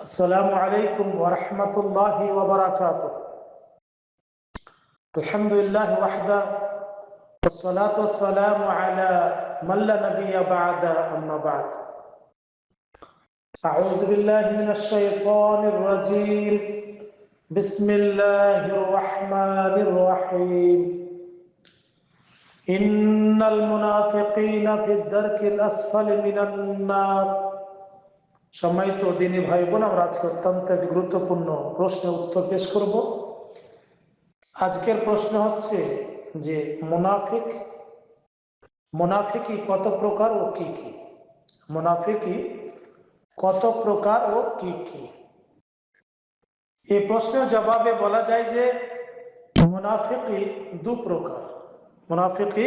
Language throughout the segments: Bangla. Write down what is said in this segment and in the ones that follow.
السلام عليكم ورحمة الله وبركاته. الحمد لله وحده والصلاة والسلام على من لا نبي بعد أما بعد. أعوذ بالله من الشيطان الرجيم. بسم الله الرحمن الرحيم. إن المنافقين في الدرك الأسفل من النار. সম্মানিত দিনী ভাই বোন আমরা আজকে অত্যন্ত একটি গুরুত্বপূর্ণ প্রশ্নের উত্তর পেশ করব। আজকের প্রশ্ন হচ্ছে যে, মুনাফিক মোনাফিকি কত প্রকার ও কি কি? মুনাফিকি কত প্রকার ও কি কি? এই প্রশ্নের জবাবে বলা যায় যে মুনাফিকি দু প্রকার মুনাফিকি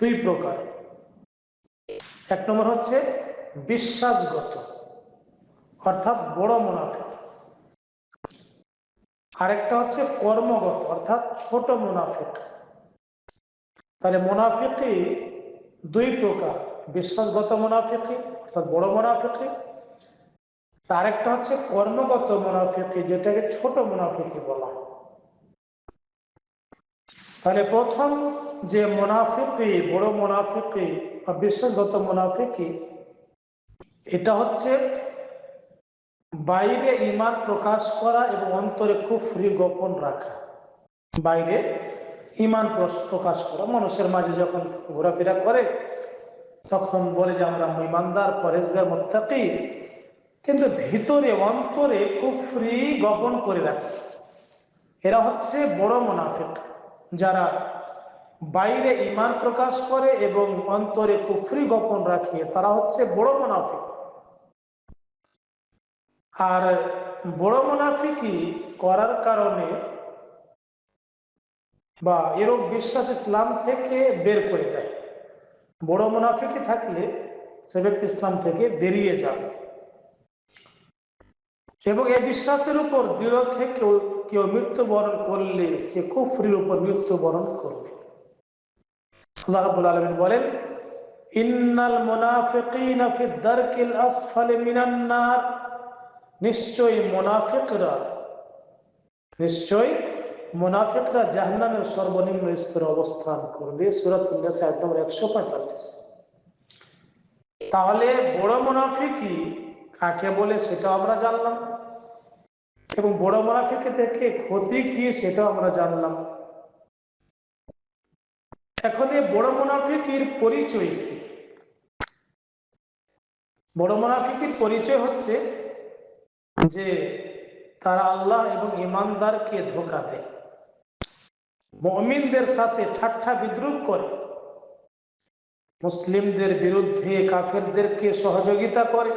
দুই প্রকার। এক নম্বর হচ্ছে বিশ্বাসগত। অর্থাৎ বড় মুনাফিক আরেকটা হচ্ছে কর্মগত, অর্থাৎ ছোট মুনাফিক। তাহলে মুনাফিকি দুই প্রকার, বিশ্বাসগত মুনাফিকি অর্থাৎ বড় মুনাফিকি আরেকটা হচ্ছে কর্মগত মুনাফিকি যেটাকে ছোট মুনাফিকি বলা তাহলে প্রথম যে মুনাফিকি বড় মুনাফিকি বা বিশ্বাসগত মুনাফিকি এটা হচ্ছে বাইরে ইমান প্রকাশ করা এবং অন্তরে কুফরি গোপন রাখা। বাইরে ইমান প্রকাশ করা। মানুষের মাঝে যখন ঘোরাফেরা করে, তখন বলে যে, আমরা ইমানদার পরেশগার মোত্তাকি। কিন্তু ভিতরে, অন্তরে কুফরি গোপন করে রাখে। এরা হচ্ছে বড় মুনাফিক, যারা বাইরে ইমান প্রকাশ করে এবং অন্তরে কুফরি গোপন রাখে। তারা হচ্ছে বড় মুনাফিক। আর বড় মুনাফিকি করার কারণে বা এরূপ বিশ্বাস ইসলাম থেকে বের করে দেয়। বড় মুনাফিকি থাকলে সে ব্যক্তি ইসলাম থেকে বেরিয়ে যাবে। এবং এই বিশ্বাসের উপর দৃঢ় থেকে কেউ মৃত্যুবরণ করলে সে কুফরির উপর মৃত্যুবরণ করবে। আল্লাহ বলেন, ইন্নাল মুনাফিকিনা ফি দারকিল আসফালি মিনান নিশ্চয়ই মোনাফিকরা নিশ্চয়ই মোনাফিকরা জাহান্নামের সর্বনিম্ন স্তরে অবস্থান করবে। সুরত একদম একশো পঁয়তাল্লিশ। তাহলে বড় মুনাফিকই কাকে বলে সেটাও আমরা জানলাম। এবং বড় মুনাফিকে থেকে ক্ষতি কি সেটাও আমরা জানলাম। এখন এই বড় মুনাফিকির পরিচয় কি? বড় মুনাফিকির পরিচয় হচ্ছে যে তারা আল্লাহ এবং ইমানদারকে ধোকা দেয় মমিনদের সাথে ঠাট্টা বিদ্রুপ করে, মুসলিমদের বিরুদ্ধে কাফেরদেরকে সহযোগিতা করে,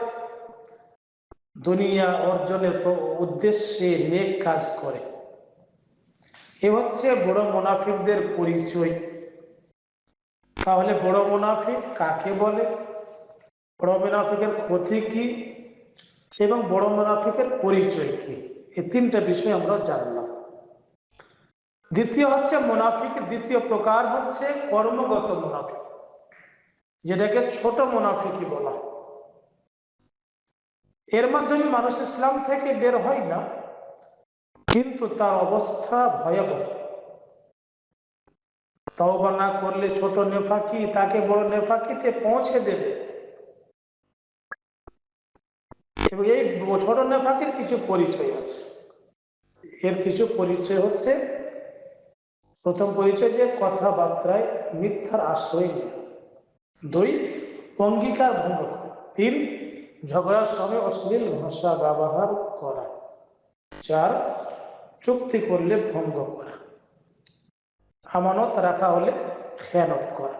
দুনিয়া অর্জনের উদ্দেশ্যে নেক কাজ করে। এ হচ্ছে বড় মুনাফিকদের পরিচয়। তাহলে বড় মুনাফিক কাকে বলে? বড় মুনাফিকের ক্ষতি কি? এবং বড় মুনাফিকের পরিচয় কি? এই তিনটা বিষয় আমরা জানলাম। দ্বিতীয় হচ্ছে মুনাফিক, দ্বিতীয় প্রকার হচ্ছে কর্মগত মুনাফিক, যেটাকে ছোট মুনাফিকই বলা এর মাধ্যমে মানুষ ইসলাম থেকে বের হয় না, কিন্তু তার অবস্থা ভয়াবহ। তওবা না করলে ছোট নেফাকি, তাকে বড় নেফাকিতে পৌঁছে দেবে। এবং এই ছোট নেফাকের কিছু পরিচয় আছে। এর কিছু পরিচয় হচ্ছে, প্রথম পরিচয় যে কথাবার্তায় মিথ্যার আশ্রয় নেই দুই, অঙ্গীকার ভঙ্গ তিন, ঝগড়ার সময় অশ্লীল ভাষা ব্যবহার করা। চার, চুক্তি করলে ভঙ্গ করা। আমানত রাখা হলে খেয়ানত করা।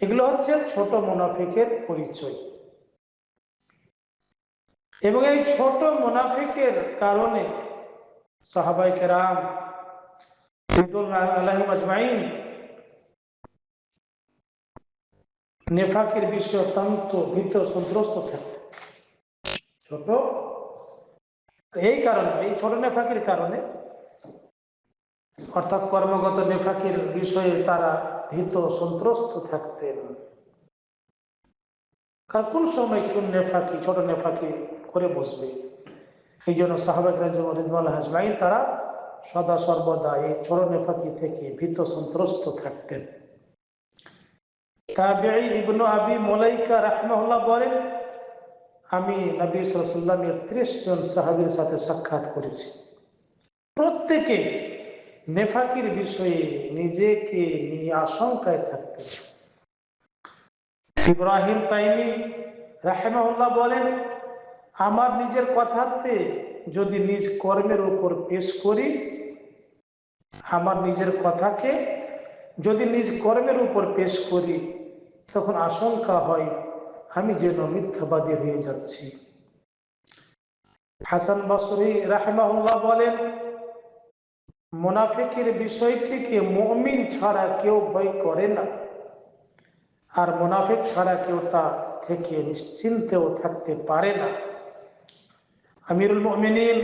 এগুলো হচ্ছে ছোট মুনাফিকের পরিচয়। এবং এই ছোট মোনাফিকের কারণে সাহাবাই কেরাম আজমাইন নেফাকের বিষয়ে অত্যন্ত ভীত, সন্ত্রস্ত থাকতে ছোট? এই কারণে, এই ছোট নেফাকির কারণে অর্থাৎ কর্মগত নেফাকির বিষয়ে তারা ভীত, সন্ত্রস্ত থাকতেন। কারণ কোন সময় কোন নেফাকি, ছোট নেফাকি করে বসবে। এই জন্য হাজমাইন তারা সদা সর্বদা এই চরণে ফাঁকি থেকে ভীত সন্ত্রস্ত থাকতেন। বলেন, আমি ত্রিশ জন সাহাবীর সাথে সাক্ষাৎ করেছি। প্রত্যেকে নেফাকির বিষয়ে নিজেকে নিয়ে আশঙ্কায় থাকতেন। ইব্রাহিম তাইমি রাহেমাহুল্লাহ বলেন আমার নিজের কথাতে যদি নিজ কর্মের উপর পেশ করি, আমার নিজের কথাকে যদি নিজ কর্মের উপর পেশ করি, তখন আশঙ্কা হয় আমি যেন মিথ্যাবাদী হয়ে যাচ্ছি। হাসান বসরি রাহেমাহুল্লাহ বলেন, মোনাফিকের বিষয়টিকে মমিন ছাড়া কেউ ভয় করে না। আর মোনাফিক ছাড়া কেউ তা থেকে নিশ্চিন্তেও থাকতে পারে না। আমিরুল মমিনিন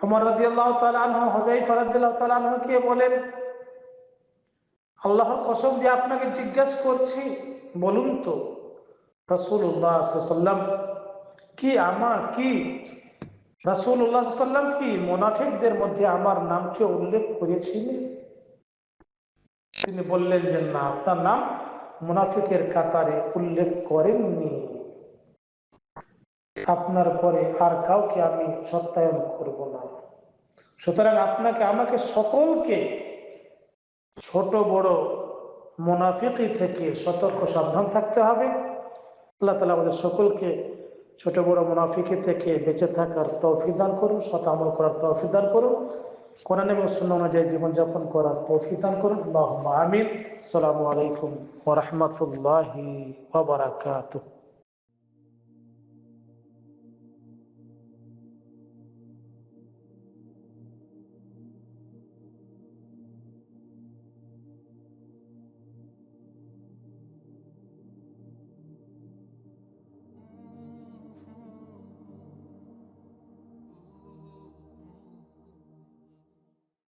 আমার রাদিয়াল্লাহু তাআলা আনহু হুযায়ফা রাদিয়াল্লাহু তাআলা বলেন, আল্লাহর কসম দিয়ে আপনাকে জিজ্ঞাসা করছি, বলুন তো, রাসূলুল্লাহ সাল্লাম কি আমার, কি? রাসূলুল্লাহ সাল্লাম কি মুনাফিকদের মধ্যে আমার নামকে উল্লেখ করেছিলেন? তিনি বললেন যে না, আপনার নাম মুনাফিকের কাতারে উল্লেখ করেননি। আপনার পরে আর কাউকে আমি সত্যায়ন করব না। সুতরাং আপনাকে, আমাকে সকলকে ছোট, বড় মুনাফিকি থেকে সতর্ক, সাবধান থাকতে হবে। আল্লাহ তালা আমাদের সকলকে ছোট, বড় মুনাফিকি থেকে বেঁচে থাকার তৌফিক দান করুন শত আমল করার তৌফিক দান করুন, কোরআন এবং শূন্য অনুযায়ী জীবনযাপন করার তৌফিক দান করুন। আল্লাহ আমিন। সালামু আলাইকুম ওরহমতুল্লাহি ওবরাকাতুহ